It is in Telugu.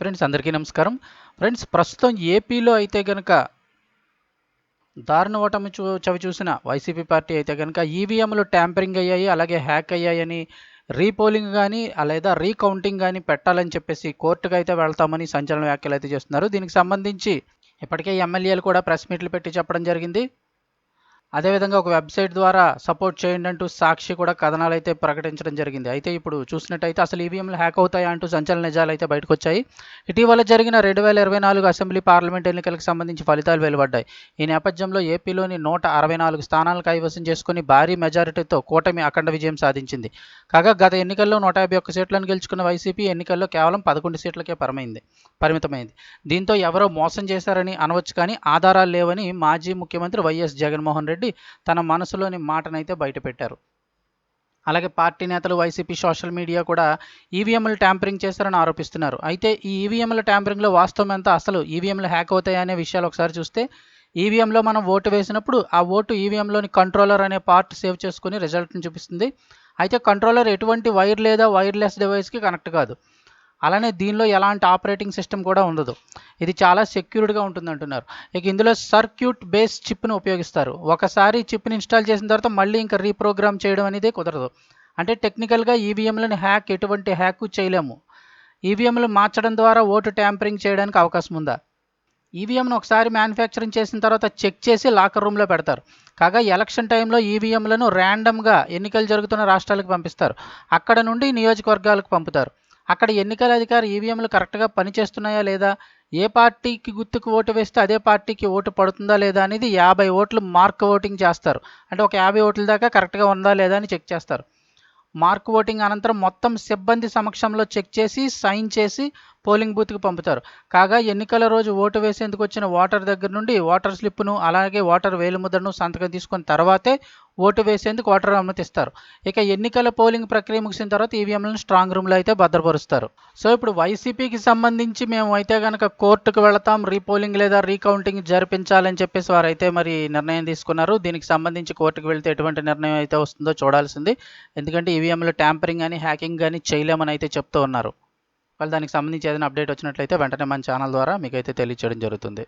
ఫ్రెండ్స్ అందరికీ నమస్కారం. ఫ్రెండ్స్ ప్రస్తుతం ఏపీలో అయితే కనుక దారుణ ఓటమి చూ చవి చూసిన వైసీపీ పార్టీ అయితే కనుక ఈవీఎంలు ట్యాంపరింగ్ అయ్యాయి అలాగే హ్యాక్ అయ్యాయని రీపోలింగ్ కానీ లేదా రీకౌంటింగ్ కానీ పెట్టాలని చెప్పేసి కోర్టుకు అయితే వెళ్తామని సంచలన వ్యాఖ్యలు అయితే చేస్తున్నారు. దీనికి సంబంధించి ఇప్పటికే ఎమ్మెల్యేలు కూడా ప్రెస్ మీట్లు పెట్టి చెప్పడం జరిగింది. అదేవిధంగా ఒక వెబ్సైట్ ద్వారా సపోర్ట్ చేయండి అంటూ సాక్షి కూడా కథనాలు అయితే ప్రకటించడం జరిగింది. అయితే ఇప్పుడు చూసినట్టయితే అసలు ఈవీఎంలు హ్యాక్ అవుతాయా అంటూ సంచలన నిజాలు అయితే బయటకు వచ్చాయి ఇటీవల జరిగిన రెండు వేల ఇరవై నాలుగు అసెంబ్లీ పార్లమెంట్ ఎన్నికలకు సంబంధించి ఫలితాలు వెలువడ్డాయి. ఈ నేపథ్యంలో ఏపీలోని నూట అరవై నాలుగు స్థానాలు కైవసం చేసుకుని భారీ మెజారిటీతో కూటమి అఖండ విజయం సాధించింది. కాగా గత ఎన్నికల్లో నూట యాభై ఒక్క సీట్లను గెలుచుకున్న వైసీపీ ఎన్నికల్లో కేవలం పదకొండు సీట్లకే పరమైంది పరిమితమైంది. దీంతో ఎవరో మోసం చేశారని అనవచ్చు కానీ ఆధారాలు లేవని మాజీ ముఖ్యమంత్రి వైఎస్ జగన్మోహన్ రెడ్డి తన మనసులోని మాటనైతే బయటపెట్టారు. అలాగే పార్టీ నేతలు వైసీపీ సోషల్ మీడియా కూడా ఈవీఎంలు ట్యాంపరింగ్ చేశారని ఆరోపిస్తున్నారు. అయితే ఈ ఈవీఎంల ట్యాంపరింగ్లో వాస్తవం ఎంత? అసలు ఈవీఎంలు హ్యాక్ అవుతాయా అనే విషయాలు ఒకసారి చూస్తే ఈవీఎంలో మనం ఓటు వేసినప్పుడు ఆ ఓటు ఈవీఎంలోని కంట్రోలర్ అనే పార్ట్ సేవ్ చేసుకుని రిజల్ట్ని చూపిస్తుంది. అయితే కంట్రోలర్ ఎటువంటి వైర్ లేదా వైర్లెస్ డివైస్కి కనెక్ట్ కాదు. అలానే దీనిలో ఎలాంటి ఆపరేటింగ్ సిస్టమ్ కూడా ఉండదు. ఇది చాలా సెక్యూర్డ్గా ఉంటుంది అంటున్నారు. ఇక ఇందులో సర్క్యూట్ బేస్ చిప్ను ఉపయోగిస్తారు. ఒకసారి చిప్ని ఇన్స్టాల్ చేసిన తర్వాత మళ్ళీ ఇంకా రీప్రోగ్రామ్ చేయడం అనేది కుదరదు. అంటే టెక్నికల్గా ఈవీఎంలను హ్యాక్ ఎటువంటి హ్యాక్ చేయలేము. ఈవీఎంలు మార్చడం ద్వారా ఓటు ట్యాంపరింగ్ చేయడానికి అవకాశం ఉందా? ఈవీఎంను ఒకసారి మ్యానుఫ్యాక్చరింగ్ చేసిన తర్వాత చెక్ చేసి లాకర్ రూమ్లో పెడతారు. కాగా ఎలక్షన్ టైంలో ఈవీఎంలను ర్యాండమ్గా ఎన్నికలు జరుగుతున్న రాష్ట్రాలకు పంపిస్తారు. అక్కడ నుండి నియోజకవర్గాలకు పంపుతారు. అక్కడ ఎన్నికల అధికారి ఈవీఎంలు కరెక్ట్గా పనిచేస్తున్నాయా లేదా? ఏ పార్టీకి గుర్తుకు ఓటు వేస్తే అదే పార్టీకి ఓటు పడుతుందా లేదా అనేది యాభై ఓట్లు మార్క్ ఓటింగ్ చేస్తారు. అంటే ఒక యాభై ఓట్ల దాకా కరెక్ట్గా ఉందా లేదా అని చెక్ చేస్తారు. మార్క్ ఓటింగ్ అనంతరం మొత్తం సిబ్బంది సమక్షంలో చెక్ చేసి సైన్ చేసి పోలింగ్ బూత్కి పంపుతారు. కాగా ఎన్నికల రోజు ఓటు వేసేందుకు వచ్చిన ఓటర్ దగ్గర నుండి ఓటర్ స్లిప్ను అలాగే ఓటర్ వేలిముద్రను సంతకం తీసుకున్న తర్వాతే ఓటు వేసేందుకు ఓటర్ అనుమతిస్తారు ఇక ఎన్నికల పోలింగ్ ప్రక్రియ ముగిసిన తర్వాత ఈవీఎంలను స్ట్రాంగ్ రూమ్లో అయితే భద్రపరుస్తారు. సో ఇప్పుడు వైసీపీకి సంబంధించి మేము అయితే కనుక కోర్టుకు వెళతాం రీపోలింగ్ లేదా రీకౌంటింగ్ జరిపించాలని చెప్పేసి వారు అయితే మరి నిర్ణయం తీసుకున్నారు. దీనికి సంబంధించి కోర్టుకు వెళ్తే ఎటువంటి నిర్ణయం అయితే వస్తుందో చూడాల్సింది. ఎందుకంటే ఈవీఎంలు ట్యాంపరింగ్ కానీ హ్యాకింగ్ కానీ చేయలేమని అయితే చెప్తూ ఉన్నారు. వాళ్ళు దానికి సంబంధించి ఏదైనా అప్డేట్ వచ్చినట్లయితే వెంటనే మన ఛానల్ ద్వారా మీకైతే తెలియచేయడం జరుగుతుంది.